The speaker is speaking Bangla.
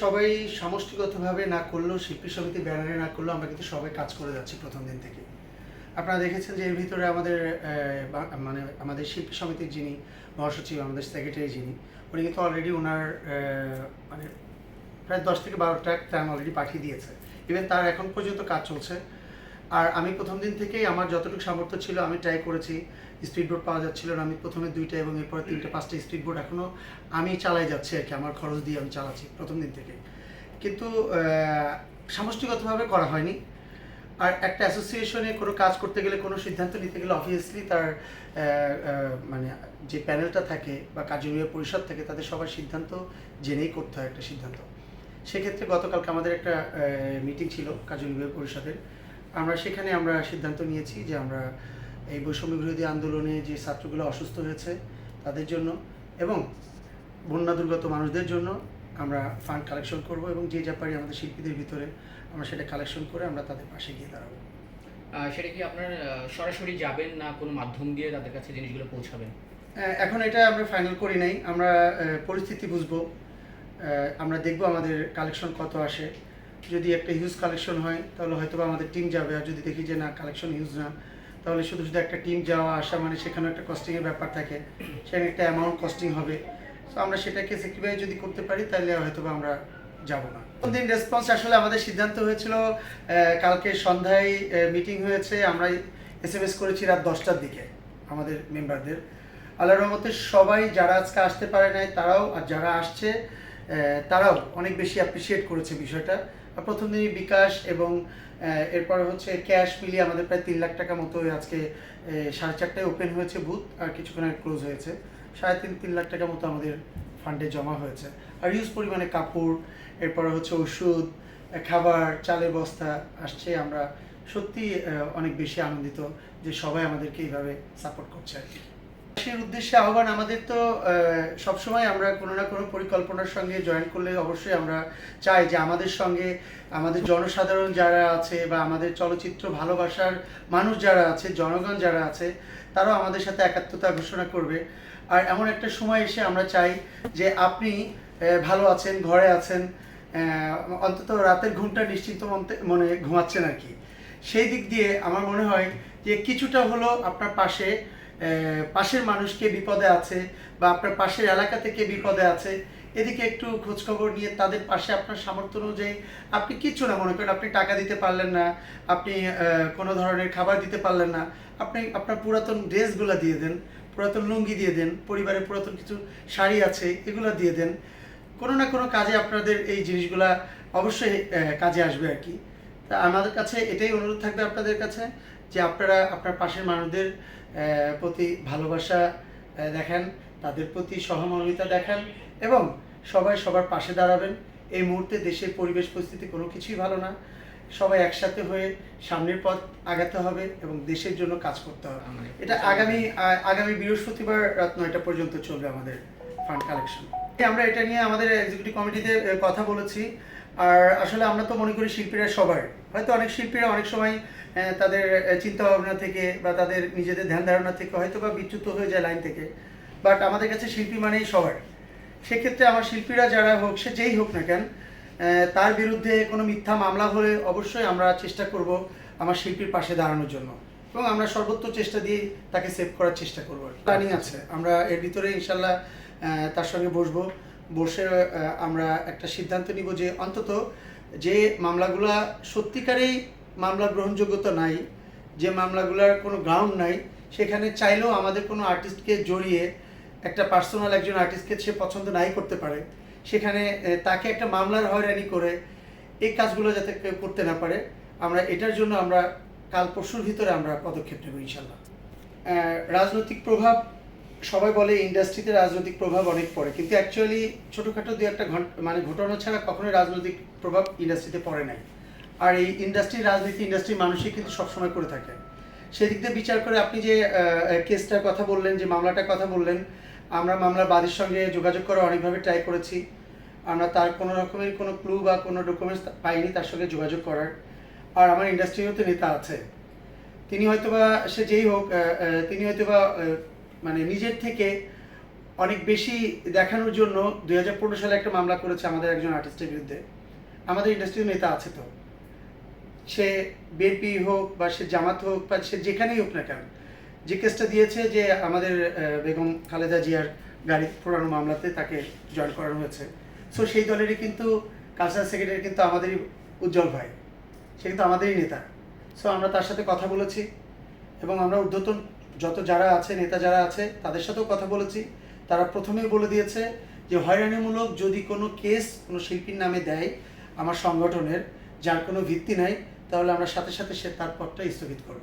সবাই সমষ্টিগতভাবে না করলেও, শিল্পী সমিতি ব্যানারে না করলেও আমরা কিন্তু সবাই কাজ করে যাচ্ছি প্রথম দিন থেকে। আপনারা দেখেছেন যে এর ভিতরে আমাদের মানে আমাদের শিল্পী সমিতির যিনি মহাসচিব, আমাদের সেক্রেটারি যিনি, উনি কিন্তু অলরেডি ওনার মানে প্রায় দশ থেকে বারোটা ট্যাম অলরেডি পাঠিয়ে দিয়েছে। ইভেন তার এখন পর্যন্ত কাজ চলছে। আর আমি প্রথম দিন থেকেই আমার যতটুকু সামর্থ্য ছিল, আমি ট্রাই করেছি। স্পিড বোর্ড পাওয়া যাচ্ছিল না, আমি প্রথমে দুইটা এবং এরপরে তিনটে, পাঁচটা স্পিড বোর্ড এখনও আমি চালাই যাচ্ছি আর কি, আমার খরচ দিয়ে আমি চালাচ্ছি প্রথম দিন থেকে কিন্তু সমষ্টিগতভাবে করা হয়নি। আর একটা অ্যাসোসিয়েশনে কোনো কাজ করতে গেলে, কোনো সিদ্ধান্ত নিতে গেলে অবভিয়াসলি তার মানে যে প্যানেলটা থাকে বা কার্যনির্বাহী পরিষদ থাকে, তাদের সবার সিদ্ধান্ত জেনেই করতে হয় একটা সিদ্ধান্ত। সেক্ষেত্রে গতকালকে আমাদের একটা মিটিং ছিল কার্যনির্বাহী পরিষদের। আমরা সেখানে আমরা সিদ্ধান্ত নিয়েছি যে আমরা এই বৈষম্য বিরোধী আন্দোলনে যে ছাত্রগুলো অসুস্থ হয়েছে তাদের জন্য এবং বন্যা দুর্গত মানুষদের জন্য আমরা ফান্ড কালেকশন করব এবং যে যা পারি আমাদের শিল্পীদের ভিতরে আমরা সেটা কালেকশন করে আমরা তাদের পাশে গিয়ে দাঁড়াবো। সেটা কি আপনার সরাসরি যাবেন না কোনো মাধ্যম দিয়ে তাদের কাছে জিনিসগুলো পৌঁছাবেন? এখন এটা আমরা ফাইনাল করি নাই। আমরা পরিস্থিতি বুঝব। আমরা দেখব আমাদের কালেকশন কত আসে। যদি একটা হিউজ কালেকশন হয়, তাহলে হয়তো আমাদের টিম যাবে। আর যদি দেখি যে না কালেকশন হিউজ না, তাহলে শুধু শুধু একটা টিম যাওয়া, আসা মানে সেখানে একটা কস্টিংয়ের ব্যাপার থাকে। সেখানে একটা অ্যামাউন্ট কস্টিং হবে। তো আমরা সেটাকে সেক্রিফাই যদি করতে পারি, তাহলে হয়তো আমরা যাব না। দিন রেসপন্স আসলে আমাদের সিদ্ধান্ত হয়েছিল কালকে সন্ধ্যায় মিটিং হয়েছে। আমরা এস এম এস করেছি রাত দশটার দিকে আমাদের মেম্বারদের আল্লাহর রহমতে সবাই যারা আজকে আসতে পারে নাই, তারাও আর যারা আসছে তারাও অনেক বেশি অ্যাপ্রিসিয়েট করেছে বিষয়টা। প্রথম দিনই বিকাশ এবং এরপর হচ্ছে ক্যাশ মিলিয়ে আমাদের প্রায় তিন লাখ টাকা মতো আজকে সাড়ে চারটায় ওপেন হয়েছে বুথ আর কিছুক্ষণ আগে ক্লোজ হয়েছে। সাড়ে তিন তিন লাখ টাকা মতো আমাদের ফান্ডে জমা হয়েছে। আর ইউজ পরিমাণে কাপড়, এরপর হচ্ছে ওষুধ খাবার, চালের বস্তা আসছে। আমরা সত্যি অনেক বেশি আনন্দিত যে সবাই আমাদেরকে এইভাবে সাপোর্ট করছে আর কি। সেই উদ্দেশ্যে আহ্বান, আমাদের তো সবসময় আমরা কোনো না কোনো পরিকল্পনার সঙ্গে জয়েন করলে অবশ্যই আমরা চাই যে আমাদের সঙ্গে আমাদের জনসাধারণ যারা আছে বা আমাদের চলচ্চিত্র ভালোবাসার মানুষ যারা আছে, জনগণ যারা আছে, তারাও আমাদের সাথে একাত্মতা ঘোষণা করবে। আর এমন একটা সময় এসে আমরা চাই যে আপনি ভালো আছেন, ঘরে আছেন অন্তত রাতের ঘুমটা নিশ্চিন্ত মনে ঘুমাচ্ছেন আর কি। সেই দিক দিয়ে আমার মনে হয় যে কিছুটা হলো আপনার পাশে পাশের মানুষকে বিপদে আছে বা আপনার পাশের এলাকা থেকে বিপদে আছে, এদিকে একটু খোঁজখবর নিয়ে তাদের পাশে আপনার সামর্থ্য অনুযায়ী আপনি কিচ্ছু না মনে করেন, আপনি টাকা দিতে পারলেন না, আপনি কোনো ধরনের খাবার দিতে পারলেন না, আপনি আপনার পুরাতন ড্রেসগুলো দিয়ে দেন, পুরাতন লুঙ্গি দিয়ে দেন, পরিবারের পুরাতন কিছু শাড়ি আছে এগুলো দিয়ে দেন, কোনো না কোনো কাজে আপনাদের এই জিনিসগুলা অবশ্যই কাজে আসবে আর কি। তা আমাদের কাছে এটাই অনুরোধ থাকবে আপনাদের কাছে। যে আপনারা আপনার পাশের মানুষদের প্রতি ভালোবাসা দেখান তাদের প্রতি সহমর্মিতা দেখান এবং সবাই সবার পাশে দাঁড়াবেন। এই মুহূর্তে দেশের পরিবেশ পরিস্থিতি কোনো কিছুই ভালো না। সবাই একসাথে হয়ে সামনের পথ আগাতে হবে এবং দেশের জন্য কাজ করতে হবে। এটা আগামী আগামী বৃহস্পতিবার রাত নয়টা পর্যন্ত চলবে আমাদের ফান্ড কালেকশন আমরা এটা নিয়ে আমাদের এক্সিকিউটিভ কমিটিতে কথা বলেছি। আর আসলে আমরা তো মনে করি শিল্পীরা সবার। হয়তো অনেক শিল্পীরা অনেক সময় তাদের চিন্তা ভাবনা থেকে বা তাদের নিজেদের ধ্যান ধারণা থেকে হয়তো বা বিচ্যুত হয়ে যায় লাইন থেকে। বাট আমাদের কাছে শিল্পী মানেই সবার। সেক্ষেত্রে আমার শিল্পীরা যারা হোক, সে যেই হোক না কেন তার বিরুদ্ধে কোনো মিথ্যা মামলা হলে অবশ্যই আমরা চেষ্টা করব আমার শিল্পীর পাশে দাঁড়ানোর জন্য। এবং আমরা সর্বোচ্চ চেষ্টা দিয়ে তাকে সেভ করার চেষ্টা করব। প্ল্যানিং আছে। আমরা এর ভিতরে ইনশাল্লাহ তার সঙ্গে বসবো। বসে আমরা একটা সিদ্ধান্ত নিব যে অন্তত যে মামলাগুলা সত্যিকারেই মামলার গ্রহণযোগ্যতা নাই, যে মামলাগুলোর কোনো গ্রাউন্ড নাই, সেখানে চাইলেও আমাদের কোনো আর্টিস্টকে জড়িয়ে একটা পার্সোনাল একজন আর্টিস্টকে সে পছন্দ নাই করতে পারে। সেখানে তাকে একটা মামলার হয়রানি করে এই কাজগুলো যাতে করতে না পারে। আমরা এটার জন্য আমরা কাল পরশুর ভিতরে আমরা পদক্ষেপ নেব ইনশাল্লাহ। রাজনৈতিক প্রভাব সবাই বলে ইন্ডাস্ট্রিতে রাজনৈতিক প্রভাব অনেক পড়ে, কিন্তু অ্যাকচুয়ালি ছোটোখাটো দু একটা মানে ঘটনা ছাড়া কখনোই রাজনৈতিক প্রভাব ইন্ডাস্ট্রিতে পড়ে নাই। আর এই ইন্ডাস্ট্রি রাজনীতি ইন্ডাস্ট্রির মানুষই কিন্তু সবসময় করে থাকে। সেদিক দিয়ে বিচার করে আপনি যে কেসটার কথা বললেন, যে মামলাটার কথা বললেন, আমরা মামলার বাদীর সঙ্গে যোগাযোগ করা অনেকভাবে ট্রাই করেছি। আমরা তার কোনো রকমের কোনো ক্লু বা কোনো ডকুমেন্টস পাইনি তার সঙ্গে যোগাযোগ করার। আর আমার ইন্ডাস্ট্রিরও তো নেতা আছে। তিনি হয়তোবা সে যেই হোক তিনি হয়তোবা মানে নিজের থেকে অনেক বেশি দেখানোর জন্য দু হাজার পনেরো সালে একটা মামলা করেছে আমাদের একজন আর্টিস্টের বিরুদ্ধে। আমাদের ইন্ডাস্ট্রির নেতা আছে তো। সে বিএনপি হোক বা সে জামাত হোক বা সে যেখানেই হোক না কেন, যে কেসটা দিয়েছে যে আমাদের বেগম খালেদা জিয়ার গাড়ি পোড়ানো মামলাতে তাকে জয়েন করানো হয়েছে। সো সেই দলেরই কিন্তু কালচারাল সেক্রেটারি কিন্তু আমাদেরই উজ্জ্বল ভাই। সে কিন্তু আমাদেরই নেতা। সো আমরা তার সাথে কথা বলেছি এবং আমরা ঊর্ধ্বতন যত যারা আছে, নেতা যারা আছে, তাদের সাথেও কথা বলেছি। তারা প্রথমেই বলে দিয়েছে যে, হয়রানিমূলক যদি কোনো কেস কোনো শিল্পীর নামে দেয় আমার সংগঠনের, যার কোনো ভিত্তি নাই, তাহলে আমরা সাথে সাথে সে তার পথটা স্থগিত করব।